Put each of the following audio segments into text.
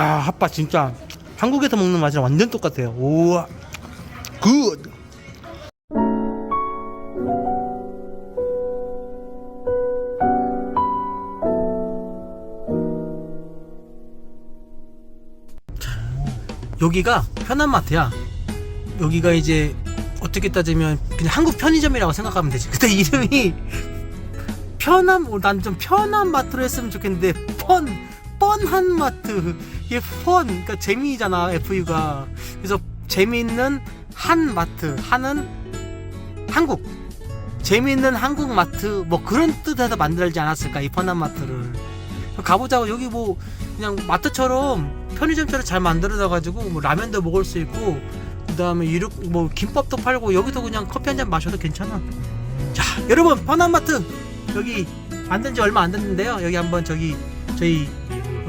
아 핫바 진짜 한국에서 먹는 맛이랑 완전 똑같아요 우와 굿 여기가 편한마트야. 여기가 이제 어떻게 따지면 그냥 한국 편의점이라고 생각하면 되지. 근데 이름이 편한, 난좀 편한 마트로 했으면 좋겠는데 펀, 뻔한 마트. 이게 펀, 그러니까 재미잖아 FU가. 그래서 재미있는 한 마트, 한은 한국. 재미있는 한국 마트 뭐 그런 뜻에서 만들지 않았을까 이 펀한 마트를. 가보자고 여기 뭐 그냥 마트처럼 편의점처럼 잘 만들어져 가지고 뭐 라면도 먹을 수 있고 그다음에 이렇게 뭐 김밥도 팔고 여기서 그냥 커피 한 잔 마셔도 괜찮아. 자, 여러분 편한마트 여기 만든 지 얼마 안 됐는데요. 여기 한번 저기 저희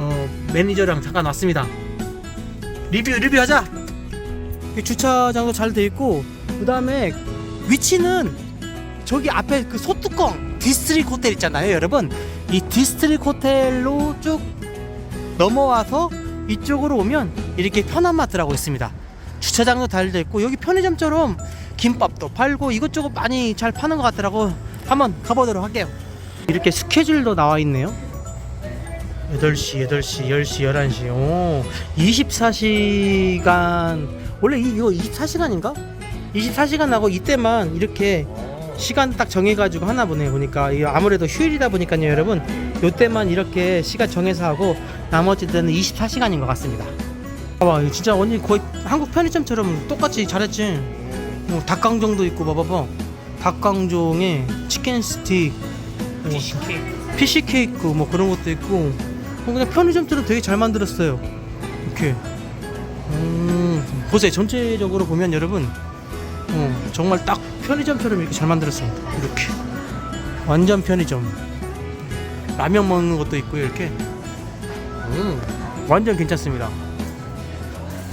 어, 매니저랑 잠깐 왔습니다. 리뷰 리뷰하자. 주차장도 잘 돼 있고 그 다음에 위치는 저기 앞에 그 소뚜껑 디스트릭 호텔 있잖아요, 여러분. 이 디스트릭 호텔로 쭉 넘어와서 이쪽으로 오면 이렇게 편한 마트라고 있습니다. 주차장도 잘 돼 있고 여기 편의점처럼 김밥도 팔고 이것저것 많이 잘 파는 것 같더라고. 한번 가보도록 할게요. 이렇게 스케줄도 나와 있네요. 8시, 8시, 10시, 11시. 오, 24시간. 원래 이- 이거 24시간인가? 24시간 나고 이때만 이렇게 시간 딱 정해가지고 하나 보네 보니까. 아무래도 휴일이다 보니까요 여러분. 요때만 이렇게 시간 정해서 하고 나머지 때는 24시간인 것 같습니다. 봐봐 진짜 언니 거의 한국 편의점처럼 똑같이 잘했지? 뭐 닭강정도 있고 봐봐봐 닭강정에 치킨 스틱 뭐 피시 케이크 뭐 그런 것도 있고 어, 그냥 편의점처럼 되게 잘 만들었어요 이렇게 음, 보세요 전체적으로 보면 여러분 어, 정말 딱 편의점처럼 이렇게 잘 만들었습니다. 이렇게 완전 편의점. 라면 먹는 것도 있고요. 이렇게 음, 완전 괜찮습니다.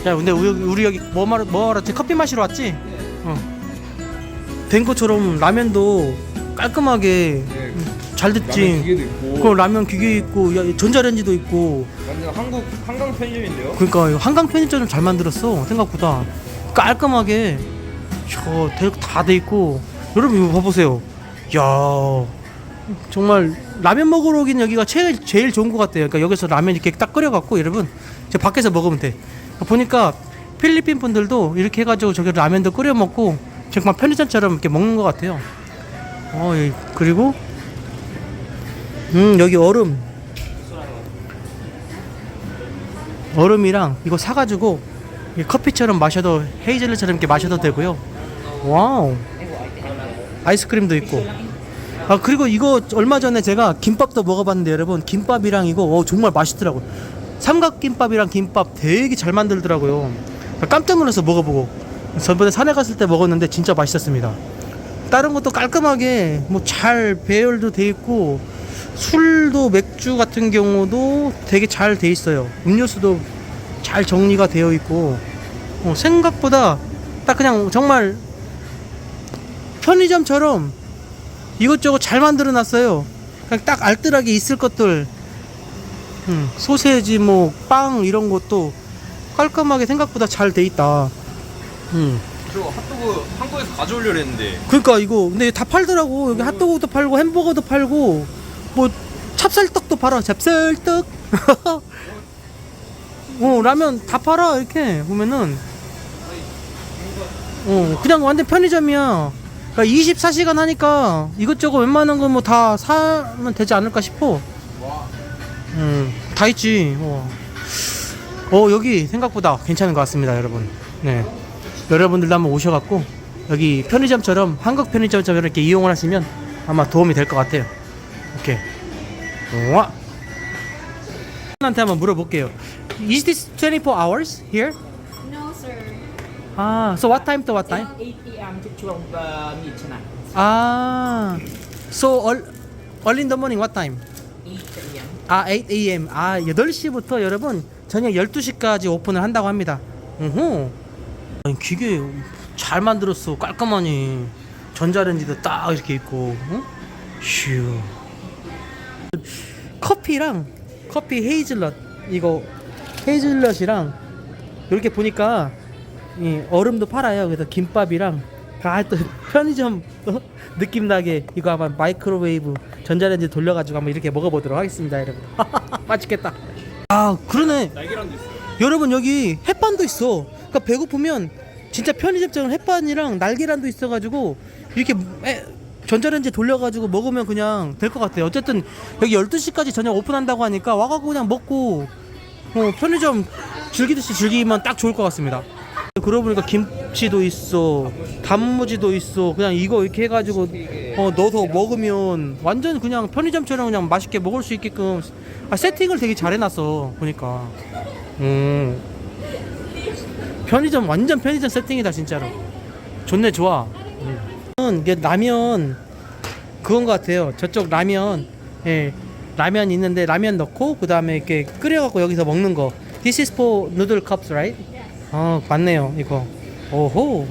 야, 근데 우리, 우리 여기 뭐 말, 뭐 알았지? 커피 마시러 왔지? 어. 된 것처럼 라면도 깔끔하게 네, 잘 라면 됐지. 기계도 있고. 그 라면 기계 있고 야, 전자레인지도 있고. 완전 한국 한강 편의점인데요. 그러니까 한강 편의점 잘 만들었어 생각보다. 깔끔하게. 다돼 있고. 여러분 이거 봐보세요. 야 정말 라면 먹으러 오긴 여기가 제일 제일 좋은 것 같아요. 그러니까 여기서 라면 이렇게 딱 끓여갖고 여러분 저 밖에서 먹으면 돼. 보니까 필리핀 분들도 이렇게 해가지고 저기 라면도 끓여 먹고 정말 편의점처럼 이렇게 먹는 것 같아요. 어 예. 그리고 음 여기 얼음 얼음이랑 이거 사가지고 이 커피처럼 마셔도 헤이즐넛처럼 이렇게 마셔도 되고요. 와우. 아이스크림도 있고. 아 그리고 이거 얼마 전에 제가 김밥도 먹어봤는데 여러분 김밥이랑 이거 어, 정말 맛있더라고. 요 삼각김밥이랑 김밥 되게 잘 만들더라고요. 깜짝 놀라서 먹어보고 저번에 산에 갔을 때 먹었는데 진짜 맛있었습니다. 다른 것도 깔끔하게 뭐 잘 배열도 돼 있고 술도 맥주 같은 경우도 되게 잘 돼 있어요. 음료수도 잘 정리가 되어 있고 어, 생각보다 딱 그냥 정말 편의점처럼 이것저것 잘 만들어 놨어요. 그냥 딱 알뜰하게 있을 것들 음, 소세지 뭐 빵 이런 것도 깔끔하게 생각보다 잘 돼 있다. 음. 저 핫도그 한국에서 가져오려고 했는데 그러니까 이거 근데 다 팔더라고 여기 핫도그도 팔고 햄버거도 팔고 뭐 찹쌀떡도 팔아 찹쌀떡. 어 라면 다 팔아 이렇게 보면은. 어 그냥 완전 편의점이야. 그러니까 24시간 하니까 이것저것 웬만한 거 뭐 다 사면 되지 않을까 싶어. 음다 있지 어. 어 여기 생각보다 괜찮은 것 같습니다 여러분. 네. 여러분들도 한번 오셔갖고 여기 편의점처럼 한국 편의점처럼 이렇게 이용을 하시면 아마 도움이 될 것 같아요. 오케이. 와. 한테 한번 물어볼게요. Is this 24 hours here? No, sir. 아, so what time to what time? 8 p.m. to 12 uh, midnight. 아, so all, early in the morning what time? 8 p.m. 아, 8 a.m. 아, 8시부터 여러분 저녁 12시까지 오픈을 한다고 합니다. 우후. 아니, 기계 잘 만들었어. 깔끔하니. 전자레인지도 딱 이렇게 있고. 응? 휴. 커피랑 커피 헤이즐넛 이거 헤이즐넛이랑 이렇게 보니까 이 얼음도 팔아요. 그래서 김밥이랑 아또 편의점 어? 느낌 나게 이거 아마 마이크로웨이브 전자레인지 돌려가지고 한번 이렇게 먹어보도록 하겠습니다, 여러분. 맛있겠다. 아 그러네. 여러분 여기 햇반도 있어. 그러니까 배고프면 진짜 편의점처럼 햇반이랑 날계란도 있어가지고 이렇게 에, 전자레인지 돌려가지고 먹으면 그냥 될 것 같아요. 어쨌든 여기 12시까지 저녁 오픈한다고 하니까 와가지고 그냥 먹고 어, 편의점 즐기듯이 즐기면 딱 좋을 것 같습니다. 그러고 보니까 김치도 있어, 단무지도 있어. 그냥 이거 이렇게 해가지고 어, 넣어서 먹으면 완전 그냥 편의점처럼 그냥 맛있게 먹을 수 있게끔 아, 세팅을 되게 잘 해놨어 보니까. 음. 편의점 완전 편의점 세팅이다 진짜로. 좋네 좋아. 음. 이게 라면 그건 것 같아요. 저쪽 라면 예 라면 있는데 라면 넣고 그 다음에 이렇게 끓여갖고 여기서 먹는 거. This is for noodle cups, right? 아 맞네요 이거. 오호.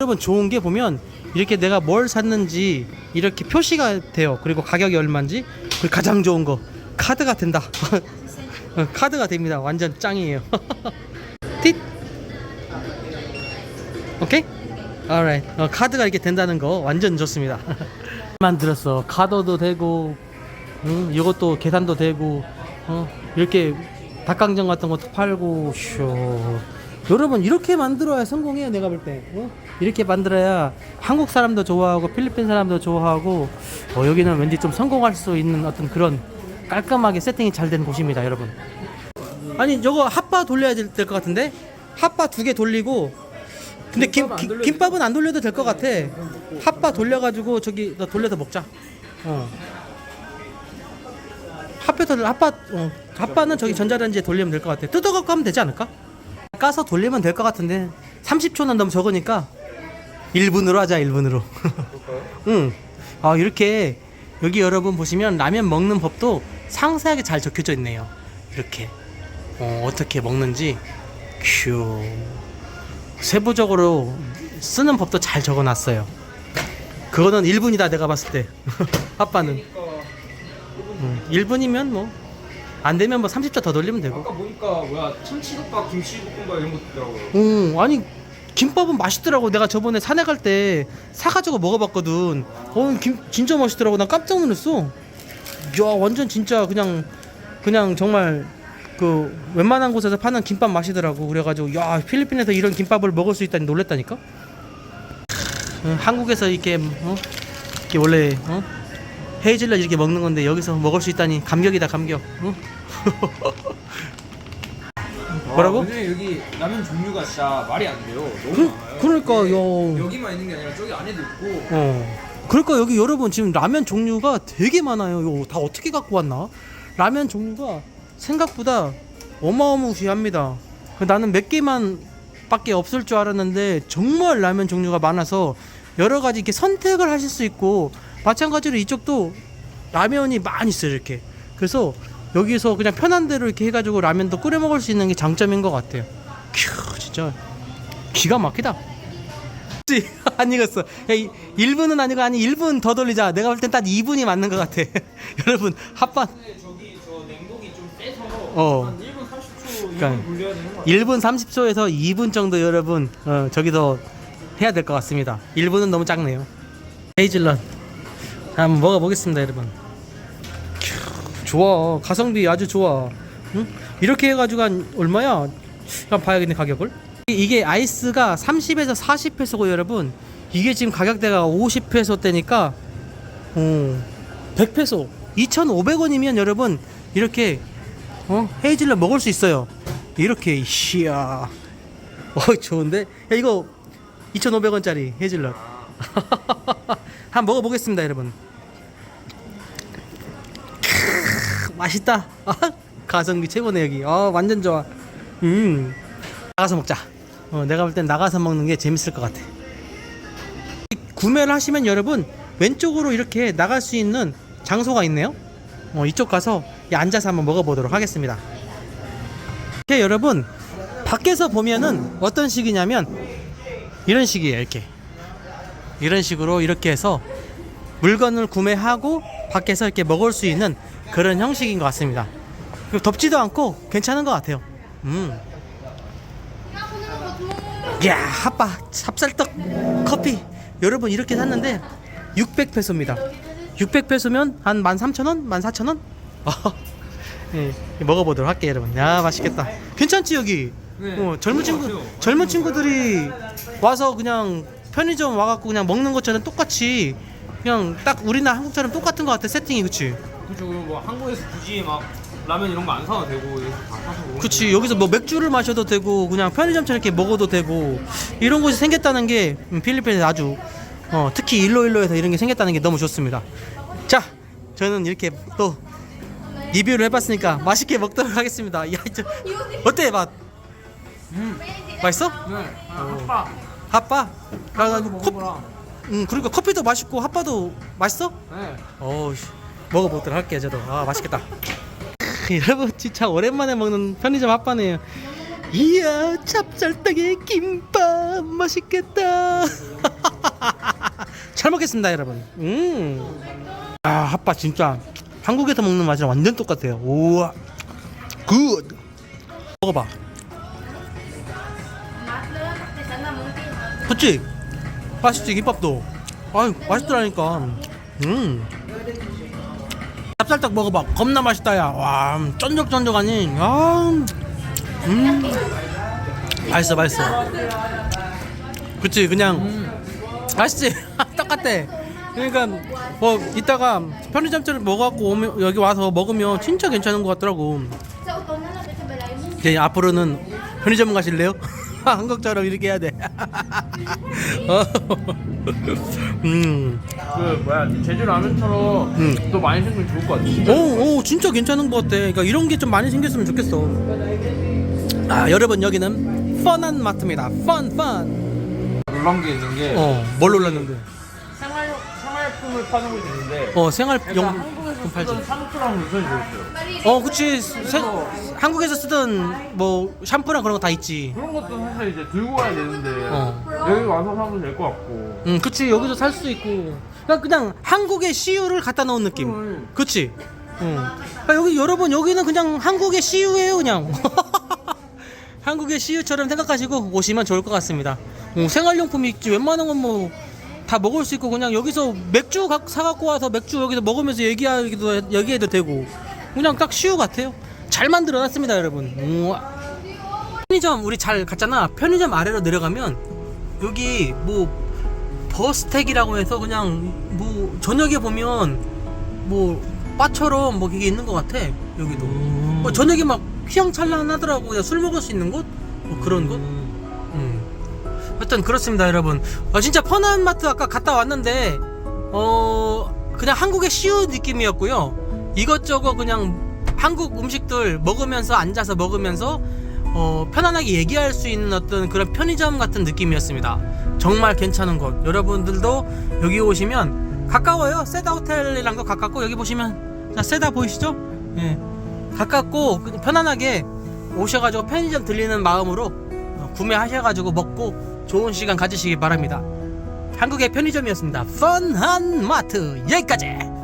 여러분 좋은 게 보면 이렇게 내가 뭘 샀는지 이렇게 표시가 돼요. 그리고 가격이 얼마인지 그리고 가장 좋은 거 카드가 된다. 어, 카드가 됩니다. 완전 짱이에요. tit. 오케이? Alright. 어, 카드가 이렇게 된다는 거 완전 좋습니다. 만들었어. 카드도 되고, 음, 이것도 계산도 되고, 어, 이렇게 닭강정 같은 것도 팔고, 쇼. 여러분 이렇게 만들어야 성공해요. 내가 볼 때. 어? 이렇게 만들어야 한국 사람도 좋아하고 필리핀 사람도 좋아하고 어, 여기는 왠지 좀 성공할 수 있는 어떤 그런 깔끔하게 세팅이 잘 된 곳입니다, 여러분. 아니 저거 핫바 돌려야 될 것 같은데 핫바 두 개 돌리고 근데 김, 기- 김밥은 안 돌려도 될 것 같아. 핫바 돌려가지고 저기 너 돌려서 먹자. 어. 핫바 돌 핫바 어 핫바는 저기 전자레인지에 돌리면 될 것 같아. 뜯어갖고 하면 되지 않을까? 까서 돌리면 될 것 같은데. 30초는 너무 적으니까. 1분으로 하자 1분으로. 응. 아 이렇게 여기 여러분 보시면 라면 먹는 법도 상세하게 잘 적혀져 있네요. 이렇게. 어, 어떻게 먹는지. 큐 세부적으로 쓰는 법도 잘 적어놨어요. 그거는 1분이다 내가 봤을 때 아빠는 음, 1분이면 뭐 안 되면 뭐 30초 더 돌리면 되고. 아까 보니까 뭐야 참치국밥, 김치볶음밥 이런 것도 있더라고요. 음, 아니 김밥은 맛있더라고. 내가 저번에 산에 갈 때 사가지고 먹어봤거든. 어, 김 진짜 맛있더라고. 나 깜짝 놀랐어. 야, 완전 진짜 그냥 그냥 정말 그 웬만한 곳에서 파는 김밥 맛이더라고. 그래가지고 야 필리핀에서 이런 김밥을 먹을 수 있다니 놀랬다니까. 어, 한국에서 이렇게 어? 이렇게 원래 어? 헤이즐넛 이렇게 먹는 건데 여기서 먹을 수 있다니 감격이다 감격. 어? 뭐라고? 와, 근데 여기 라면 종류가 진짜 말이 안 돼요. 너무 그, 많아요. 그러니까 이게 요 여기만 있는 게 아니라 저기 안에도 있고. 어. 그러니까 여기 여러분 지금 라면 종류가 되게 많아요. 이거 다 어떻게 갖고 왔나? 라면 종류가 생각보다 어마어마시합니다. 나는 몇 개만 밖에 없을 줄 알았는데 정말 라면 종류가 많아서 여러 가지 이렇게 선택을 하실 수 있고 마찬가지로 이쪽도 라면이 많이 있어요 이렇게. 그래서 여기서 그냥 편한 대로 이렇게 해가지고 라면도 끓여 먹을 수 있는 게 장점인 것 같아요. 큐 진짜 기가 막히다. 안 익었어. 야, 이- 1분은 아니고 아니 1분 더 돌리자. 내가 볼 땐 딱 2분이 맞는 것 같아. 여러분 핫반 어. 한 1분 30초 그러니까 이상 돌려야 되는 거 같아요. 1분 30초에서 2분 정도 여러분 어, 저기서 해야 될 것 같습니다. 1분은 너무 작네요. 헤이즐넛 한번 먹어보겠습니다, 여러분. 캬, 좋아, 가성비 아주 좋아. 응? 이렇게 해가지고 한 얼마야? 한번 봐야겠네 가격을. 이- 이게 아이스가 30에서 40페소고 여러분. 이게 지금 가격대가 50페소 대니까 어, 100페소, 2,500원이면 여러분 이렇게 어? 헤이즐넛 먹을 수 있어요. 이렇게 시야. 어 좋은데? 야 이거 2,500원짜리 헤이즐넛. 한번 먹어보겠습니다, 여러분. 맛있다. 아, 가성비 최고네 여기. 아 완전 좋아. 음 나가서 먹자. 어, 내가 볼 땐 나가서 먹는 게 재밌을 것 같아. 구매를 하시면 여러분 왼쪽으로 이렇게 나갈 수 있는 장소가 있네요. 어, 이쪽 가서 이 앉아서 한번 먹어보도록 하겠습니다. 이렇게 여러분 밖에서 보면은 어떤 식이냐면 이런 식이에요. 이렇게 이런 식으로 이렇게 해서 물건을 구매하고 밖에서 이렇게 먹을 수 있는 그런 형식인 것 같습니다. 덥지도 않고 괜찮은 것 같아요. 음. 야, 핫바 찹쌀떡 커피. 여러분 이렇게 샀는데 600페소입니다. 600페소면 한 13,000원? 14,000원? 예, 먹어보도록 할게요, 여러분. 야, 맛있겠다. 괜찮지 여기? 네, 어, 젊은 친구 같아요. 젊은 친구들이 와서 그냥 편의점 와갖고 그냥 먹는 것처럼 똑같이 그냥 딱 우리나라 한국처럼 똑같은 것 같아 세팅이 그치? 그죠 뭐 한국에서 굳이 막 라면 이런 거 안 사도 되고 여기서 다 사서 먹으면 그치 여기서 뭐 맥주를 마셔도 되고 그냥 편의점처럼 이렇게 먹어도 되고 이런 곳이 생겼다는 게 음, 필리핀에서 아주 어, 특히 일로일로에서 이런 게 생겼다는 게 너무 좋습니다 자 저는 이렇게 또 리뷰를 해봤으니까 맛있게 먹도록 하겠습니다. 야, 저, 어때 맛? 음. 맛있어? 네. 아, 핫바. 핫바? 그래가지고 컵, 먹어보라. 음, 그러니까 커피도 맛있고 핫바도 맛있어? 네. 어우 씨, 먹어보도록 할게요 저도. 아 맛있겠다. 크, 여러분 진짜 오랜만에 먹는 편의점 핫바네요. 이야 찹쌀떡에 김밥. 맛있겠다. 잘 먹겠습니다 여러분. 음아 핫바 진짜 한국에서 먹는 맛이랑 완전 똑같아요. 우와. 굿. 먹어봐. 그치? 맛있지 김밥도. 아유 맛있더라니까. 음. 찹쌀떡 먹어봐. 겁나 맛있다 야 와 쫀득쫀득하니. 아 음. 맛있어 맛있어. 그치 그냥. 맛있지? 똑같아 그러니까 뭐 이따가 편의점처럼 먹어갖고 오면 여기 와서 먹으면 진짜 괜찮은 것 같더라고 이제 앞으로는 편의점 가실래요? 한국처럼 이렇게 해야 돼. 어. 음, 그 뭐야 제주 라면처럼 음. 또 많이 생기면 좋을 것 같아 진짜 오, 오, 진짜 괜찮은 것 같아. 그러니까 이런 게 좀 많이 생겼으면 좋겠어. 아, 여러분 여기는 펀한 마트입니다. 펀, 펀. 놀란 게 있는 게 어, 뭘 놀랐는데? 생활 생활품을 파는 곳이 있는데 어, 생활용 약간 한국에서 팔지. 쓰던 샴푸랑 로션이 들어있어요 어, 그치. 세, 한국에서 쓰던 뭐 샴푸랑 그런 거 다 있지. 그런 것도 사실 이제 들고 가야 되는데 어. 여기 와서 사면 될 것 같고 응, 그치. 여기서 살 수 있고. 그냥 그냥 한국의 CU를 갖다 놓은 느낌. 음. 그치? 응. 아, 여기 여러분 여기는 그냥 한국의 CU예요, 그냥. 한국의 CU처럼 생각하시고 오시면 좋을 것 같습니다. 어, 생활용품이 있지. 웬만한 건뭐 다 먹을 수 있고 그냥 여기서 맥주 각 사갖고 와서 맥주 여기서 먹으면서 얘기하기도 해- 얘기해도 되고 그냥 딱 CU 같아요. 잘 만들어놨습니다, 여러분. 우와. 편의점 우리 잘 갔잖아. 편의점 아래로 내려가면 여기 뭐 버스택이라고 해서 그냥 뭐 저녁에 보면 뭐 바처럼 뭐 그게 있는 것 같아 여기도 뭐 저녁에 막 휘황찬란하더라고 그냥 술 먹을 수 있는 곳 뭐 그런 곳 음. 하여튼 그렇습니다 여러분 아, 진짜 펀한 마트 아까 갔다 왔는데 어 그냥 한국의 시우 느낌이었고요 이것저것 그냥 한국 음식들 먹으면서 앉아서 먹으면서 어, 편안하게 얘기할 수 있는 어떤 그런 편의점 같은 느낌이었습니다. 정말 괜찮은 곳. 여러분들도 여기 오시면 가까워요. 세다 호텔이랑도 가깝고 여기 보시면 자 세다 보이시죠? 예. 가깝고 그냥 편안하게 오셔가지고 편의점 들리는 마음으로 어, 구매하셔가지고 먹고 좋은 시간 가지시기 바랍니다. 한국의 편의점이었습니다. 펀한 마트 여기까지.